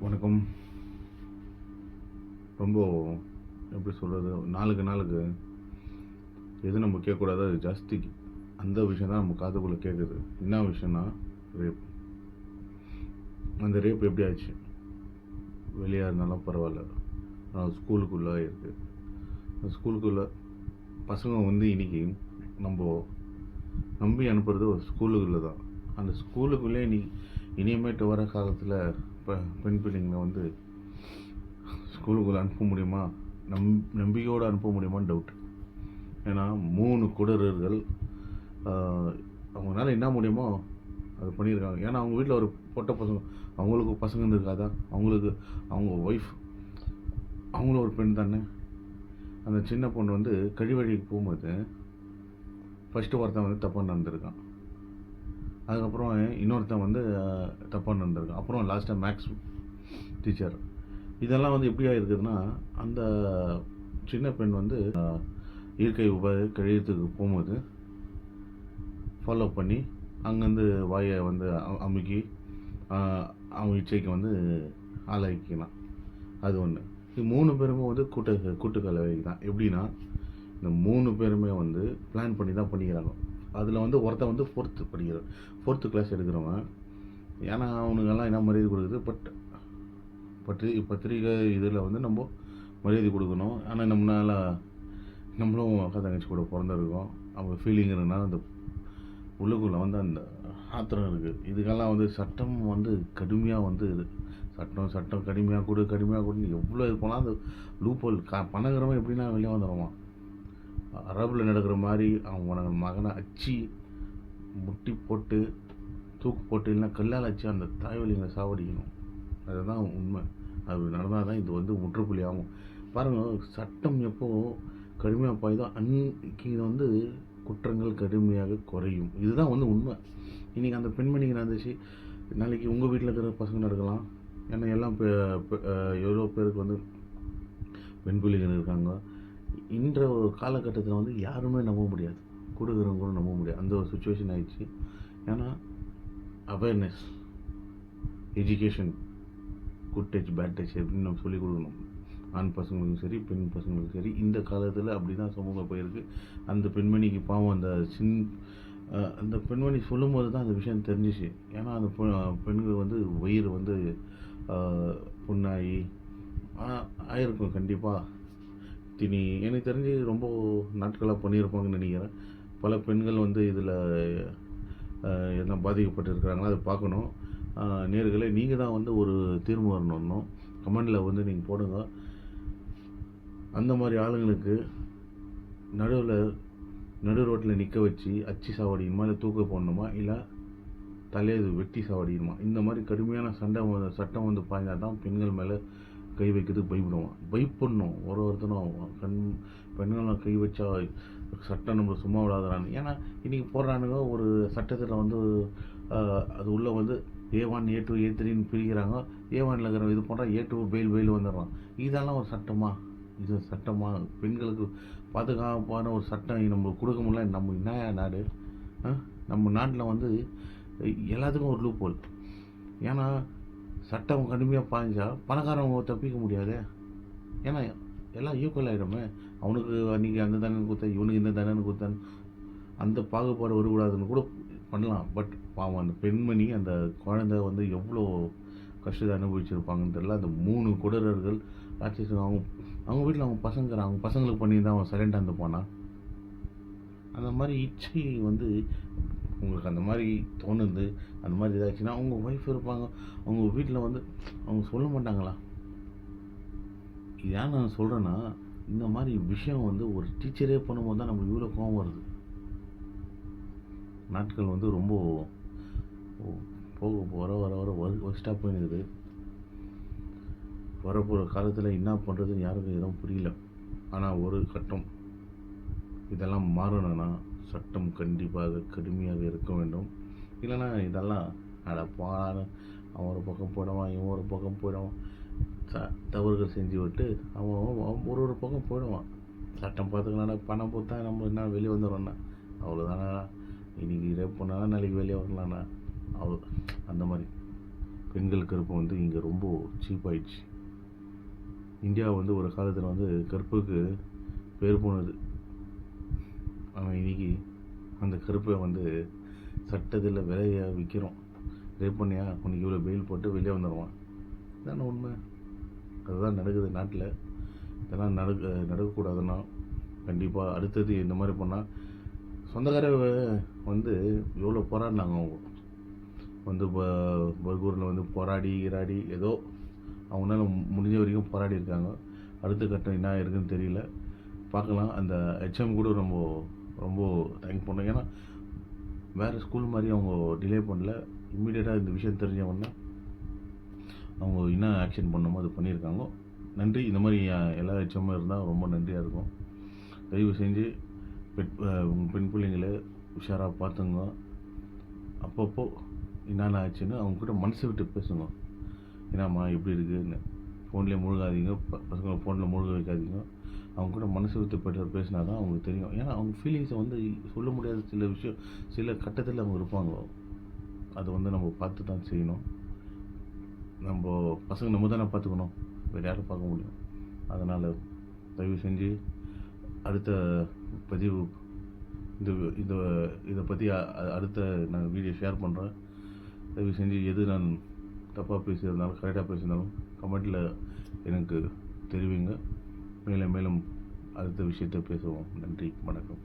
வணக்கம். ரொம்ப எப்படி சொல்கிறது நாளுக்கு நாளுக்கு எது நம்ம கேட்கக்கூடாதோ அது ஜாஸ்தி. அந்த விஷயம் தான் நம்ம காதுக்குள்ளே கேட்குது. என்ன விஷயம்னா ரேப். அந்த ரேப் எப்படி ஆச்சு? வெளியாக இருந்தாலும் பரவாயில்ல. ஆனால் ஸ்கூலுக்குள்ளே இருக்குது அந்த ஸ்கூலுக்குள்ளே பசங்க வந்து இன்னைக்கு நம்ம நம்பி அனுப்புறது ஒரு ஸ்கூலுக்குள்ளே தான். அந்த ஸ்கூலுக்குள்ளே இனி இனிமேட்டு வர காலத்தில் இப்போ பெண் பிள்ளைங்களை வந்து ஸ்கூலுக்குள்ளே அனுப்ப முடியுமா? நம் நம்பிக்கையோடு அனுப்ப முடியுமான்னு டவுட் ஏன்னா மூணு குடரர்கள் அவங்களால என்ன முடியுமோ அது பண்ணியிருக்காங்க. ஏன்னா அவங்க வீட்டில் ஒரு பொட்ட பசங்க அவங்களுக்கு பசங்க இருக்காதா அவங்களுக்கு அவங்க ஒய்ஃப் அவங்களும் ஒரு பெண் தானே? அந்த சின்ன பொண்ணு வந்து கழிவழிக்கு போகும்போது ஃபஸ்ட்டு ஒருத்தன் வந்து தப்பாக நடந்திருக்கான். அதுக்கப்புறம் இன்னொருத்தன் வந்து தப்பாக நடந்திருக்கான். அப்புறம் லாஸ்ட்டாக மேக்ஸ் டீச்சர் இதெல்லாம் வந்து எப்படி ஆயிருக்குதுன்னா அந்த சின்ன பெண் வந்து இயற்கை உப கழியத்துக்கு போகும்போது ஃபாலோ பண்ணி அங்கேருந்து வாயை வந்து அமுக்கி அவங்க இச்சைக்கு வந்து ஆளாக்கிக்கலாம். அது ஒன்று இது மூணு பேருமே வந்து கூட்ட கூட்டுக்கலவை தான் எப்படின்னா இந்த மூணு பேருமே வந்து பிளான் பண்ணி தான் பண்ணிக்கிறாங்க. அதில் வந்து ஒருத்தன் வந்து ஃபோர்த்து படிக்கிறான். ஃபோர்த்து கிளாஸ் எடுக்கிறவன். ஏன்னா அவனுக்கெல்லாம் என்ன மரியாதை கொடுக்குது? பட் பத்திரி பத்திரிகை இதில் வந்து நம்ம மரியாதை கொடுக்கணும். ஆனால் நம்மளால் நம்மளும் அக்கா தங்கச்சி கூட பிறந்திருக்கோம். அவங்க ஃபீலிங் இருந்தாலும் அந்த உள்ளுக்குள்ளே வந்து அந்த ஆத்திரம் இருக்குது இதுக்கெல்லாம் வந்து சட்டம் வந்து கடுமையாக வந்து இது. சட்டம் சட்டம் கடுமையாக கொடு கடுமையாக கொடுன்னு எவ்வளோ இது போனால் அந்த லூப்போல் கா பணக்கிறவன் எப்படின்னா வெளியே வந்துடுவான் அரபில் நடக்கிற மாதிரி அவங்க மகனை அச்சு முட்டி போட்டு தூக்கு போட்டு இல்லைன்னா கல்லால் அச்சு அந்த தாய்வழிகளை சாவடிக்கணும். அதுதான் உண்மை. அது நடந்தால் தான் இது வந்து முற்றுப்புள்ளி ஆகும் பாருங்கள் சட்டம் எப்போ கடுமையாக பாயுதோ அன்னைக்கு இது வந்து குற்றங்கள் கடுமையாக குறையும். இதுதான் வந்து உண்மை. இன்றைக்கி அந்த பெண்மணிக்கு நடந்துச்சு. நாளைக்கு உங்கள் வீட்டில் இருக்கிற பசங்க நடக்கலாம். ஏன்னா எல்லாம் பெ- எவ்வளோ பேருக்கு வந்து பெண் பிள்ளைகள் இருக்காங்க. இன்ற ஒரு காலகட்டத்தில் வந்து யாருமே நம்ப முடியாது. கொடுக்குறவங்க கூட நம்ப முடியாது. அந்த ஒரு சுச்சுவேஷன் ஆயிடுச்சு. ஏன்னா awareness education good touch bad touch எப்படின்னு நம்ம சொல்லிக் கொடுக்கணும். ஆண் பசங்களுக்கும் சரி பெண் பசங்களுக்கும் சரி இந்த காலத்தில் அப்படி தான் சமூகம் போயிருக்கு. அந்த பெண்மணிக்கு பாவம் அந்த சின் அந்த பெண்மணி சொல்லும்போது தான் அந்த விஷயம் தெரிஞ்சிச்சு. ஏன்னா அந்த பெண்கள் வந்து வயிறு வந்து புண்ணாகி ஆயிருக்கும் கண்டிப்பாக திணி எனக்கு தெரிஞ்சு ரொம்ப நாட்களாக பண்ணியிருப்பாங்கன்னு நினைக்கிறேன். பல பெண்கள் வந்து இதில் என்ன பாதிக்கப்பட்டிருக்கிறாங்களோ அதை பார்க்கணும். நேர்களை நீங்கள் தான் வந்து ஒரு தீர்வு வரணும். கமெண்டில் வந்து நீங்கள் போடுங்க. அந்த மாதிரி ஆளுங்களுக்கு நடுவில் நடு ரோட்டில் நிற்க வச்சு அச்சு சாவடிக்கணுமா இல்லை தூக்க போடணுமா? இல்லை தலையை வெட்டி சாவடிக்கணுமா? இந்த மாதிரி கடுமையான சண்டை சட்டம் வந்து பாய்ந்தால் தான் பெண்கள் மேலே கை வைக்கிறதுக்கு பயப்படுவான். பயப்படணும். ஒரு ஒருத்தனும் கண் பெண்கள் கை வச்சா சட்டம் நம்ம சும்மா விடாதான்னு ஏன்னா இன்றைக்கி போடுறானுங்க ஒரு சட்டத்தில் வந்து அது உள்ளே வந்து ஏ ஒன் ஏ டூ ஏ த்ரீன்னு பிரிக்கிறாங்க. ஏ ஒனில் இருக்கிற இது பண்ணுறா ஏ டூ பெயில் பெயில் வந்துடுறான். இதெல்லாம் ஒரு சட்டமா? இது சட்டமா? பெண்களுக்கு பாதுகாப்பான ஒரு சட்டம் நம்ம கொடுக்க முடியல. நம்ம என்ன நாடு? நம்ம நாட்டில் வந்து எல்லாத்துக்கும் ஒரு லூப் போல் ஏன்னா சட்டம் கடுமையாக பாய்ஞ்சால் பணக்காரவங்க தப்பிக்க முடியாதே? ஏன்னா எல்லாம் ஈக்குவல் ஆகிடுமே அவனுக்கு அன்றைக்கி அந்த தண்டனை கொடுத்தேன் இவனுக்கு இந்த தண்டனை கொடுத்தேன். அந்த பாகுபாடு வரக்கூடாதுன்னு கூட பண்ணலாம். பட் பாவம் அந்த பெண்மணி அந்த குழந்தை வந்து எவ்வளோ கஷ்டத்தை அனுபவிச்சிருப்பாங்கன்னு தெரியல. அந்த மூணு குடரர்கள் ராட்சசன் அவங்க அவங்க வீட்டில் அவங்க பசங்க அவங்க பசங்களுக்கு பண்ணி தான் அவன் சைலண்டாக இருந்து போனான். அந்த மாதிரி இச்சை வந்து உங்களுக்கு அந்த மாதிரி தோணுது அந்த மாதிரி இதாச்சுன்னா அவங்க ஒய்ஃப் இருப்பாங்க. அவங்க வீட்டில் வந்து அவங்க சொல்ல மாட்டாங்களா? ஏன் நான் சொல்கிறேன்னா இந்த மாதிரி விஷயம் வந்து ஒரு டீச்சரே பண்ணும்போது தான் நம்மளுக்கு இவ்வளோ கோவம் வருது. நாட்கள் வந்து ரொம்ப போக வர வர வர ஒஸ்ட்டாக போயினுக்குது. வரப்போகிற காலத்தில் என்ன பண்ணுறதுன்னு யாருக்கும் எதுவும் புரியல. ஆனால் ஒரு கட்டம் இதெல்லாம் மாறணும்னா சட்டம் கண்டிப்பாக கடுமையாக இருக்க வேண்டும். இல்லைன்னா இதெல்லாம் அட பாட அவன் ஒரு பக்கம் போயிடுவான் இவன் ஒரு பக்கம் போயிடுவான். ச தவறுகள் செஞ்சு விட்டு அவன் அவன் அவன் ஒரு ஒரு பக்கம் போயிடுவான். சட்டம் பார்த்துக்கலாம்டா பணம் கொடுத்தா நம்ம என்ன வெளியே வந்துடும்ண்ணா அவ்வளோதானா இன்னைக்கு ரேப் பண்ணாலும் நாளைக்கு வெளியே வரலாம்ண்ணா அவ்வளோ அந்த மாதிரி. பெண்கள் கருப்பு வந்து இங்கே ரொம்ப சீப்பாயிடுச்சு இந்தியா வந்து ஒரு காலத்தில் வந்து கருப்புக்கு பேர் போனது. அவன் இன்றைக்கி அந்த கருப்பை வந்து சட்டத்தில் விலையை விற்கிறோம் ரேப் பண்ணியா உனக்கு இவ்வளோ பெயில் போட்டு வெளியே வந்துடுவான் இதான உண்மை. அதுதான் நடக்குது நாட்டில். இதெல்லாம் நடக்க நடக்கக்கூடாதுன்னா கண்டிப்பாக அடுத்தது இந்த மாதிரி பண்ணால் சொந்தக்கார வந்து எவ்வளோ போராடினாங்க அவங்க. வந்து ப- பர்கூரில் வந்து போராடி இராடி ஏதோ அவங்களால முடிஞ்ச வரைக்கும் போராடி இருக்காங்க அடுத்த கட்டம் என்ன இருக்குன்னு தெரியல. பார்க்கலாம். அந்த ஹெச்எம் கூட ரொம்ப ரொம்ப தேங்க் பண்ணோம். ஏன்னா வேறு ஸ்கூல் மாதிரி அவங்க டிலே பண்ணல. இம்மிடியேட்டாக இந்த விஷயம் தெரிஞ்சவொடனே அவங்க என்ன ஆக்ஷன் பண்ணணுமோ அது பண்ணியிருக்காங்க. நன்றி. இந்த மாதிரி எல்லா ஹெச்எம்மும் இருந்தால் ரொம்ப நன்றியாக இருக்கும். தயவு செஞ்சு பெண் பெண் பிள்ளைங்களை உஷாராக பார்த்துங்க. அப்பப்போ என்னென்ன ஆச்சுன்னு அவங்கக்கிட்ட மனசு விட்டு பேசுங்க. என்னம்மா எப்படி இருக்குதுன்னு ஃபோன்லேயே மூழ்காதீங்க. பசங்களை ஃபோனில் முழுக வைக்காதீங்க. அவங்க கூட மனசு விட்டு பேச பேசினா தான் அவங்களுக்கு தெரியும். ஏன்னா அவங்க ஃபீலிங்ஸை வந்து சொல்ல முடியாத சில விஷயம் சில கட்டத்தில் அவங்க இருப்பாங்க அதை வந்து நம்ம பார்த்து தான் செய்யணும். நம்ம பசங்க நம்ம தானே பார்த்துக்கணும். வேறு யாரும் பார்க்க முடியும். அதனால் தயவு செஞ்சு அடுத்த பதிவு இந்த இந்த இதை பற்றி அடுத்த நான் வீடியோ ஷேர் பண்ணுறேன் தயவு செஞ்சு எது நான் தப்பாக பேசியிருந்தாலும் கரெக்டாக பேசியிருந்தாலும் கமெண்ட்டில் எனக்கு தெரிவிங்க. மேலும் மேலும் அடுத்த விஷயத்தை பேசுவோம். நன்றி வணக்கம்.